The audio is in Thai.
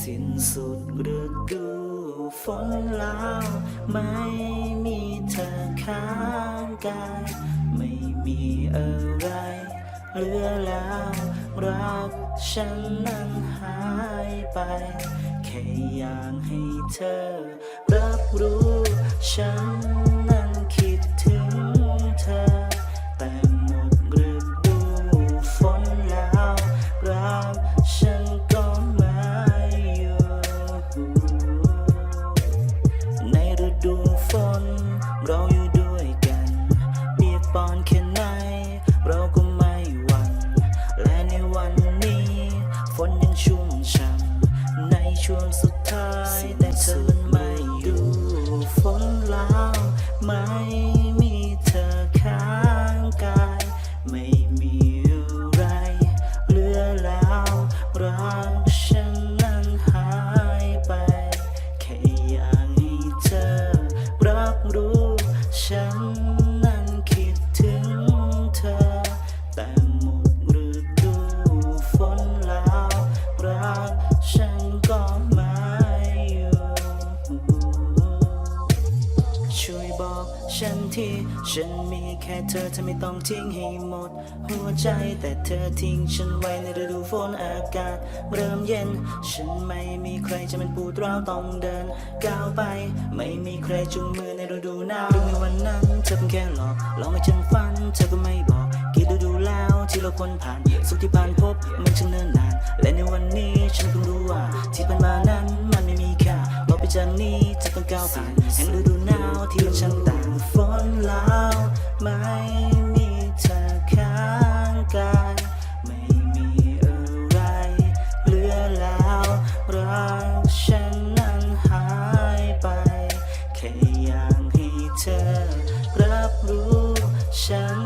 สิ้นสุดฤดูฝนแล้วไม่มีเธอข้างกาย ไม่มีอะไร เหลือแล้วรักฉันนั้นหายไป แค่อยากให้เธอ รับรู้ฉันนั้นคิดถึงเธอ แต่หมดฤดูฝนแล้วรักฉันก็ม่อยู่ในฤดูฝนเราอยู่ด้วยกันเปียกปอนแค่ไหน ช่วงสุดท้ายแต่เธอมันไม่อยู่ฝนลาวไม่มีเธอข้างกาย ไม่มีอะไรเหลือแล้วรัก ทีฉันมีแค่เธอเธอไม่ต้องทิ้งให้หมด หัวใจแต่เธอทิ้งฉันไว้ในฤดูฝนอากาศ เริ่มเย็น ฉันไม่มีใครจะเป็นปูตราวต้องเดิน ก้าวไป ไม่มีใครจุงมือในฤดูหนาวดูในวันนั้น เธอเพียงแค่หลอกหลอกให้ฉันฝัน เธอก็ไม่บอกกี่ฤดูแล้วที่เราควรผ่านสุขที่ผ่านพบมันช่างเนิ่นนาน และในวันนี้ฉันเพิ่งรู้ว่า ที่ผ่านมานั้นมันไม่มีค่าต่อไปจากนี้ ก้าวผ่านแห่งฤดูหนาวที่ฉันต่างฝนแล้วไม่มีเธอข้างกายไม่มีอะไรเหลือแล้วรักฉันนั้นหายไป แค่อยากให้เธอรับรู้ฉัน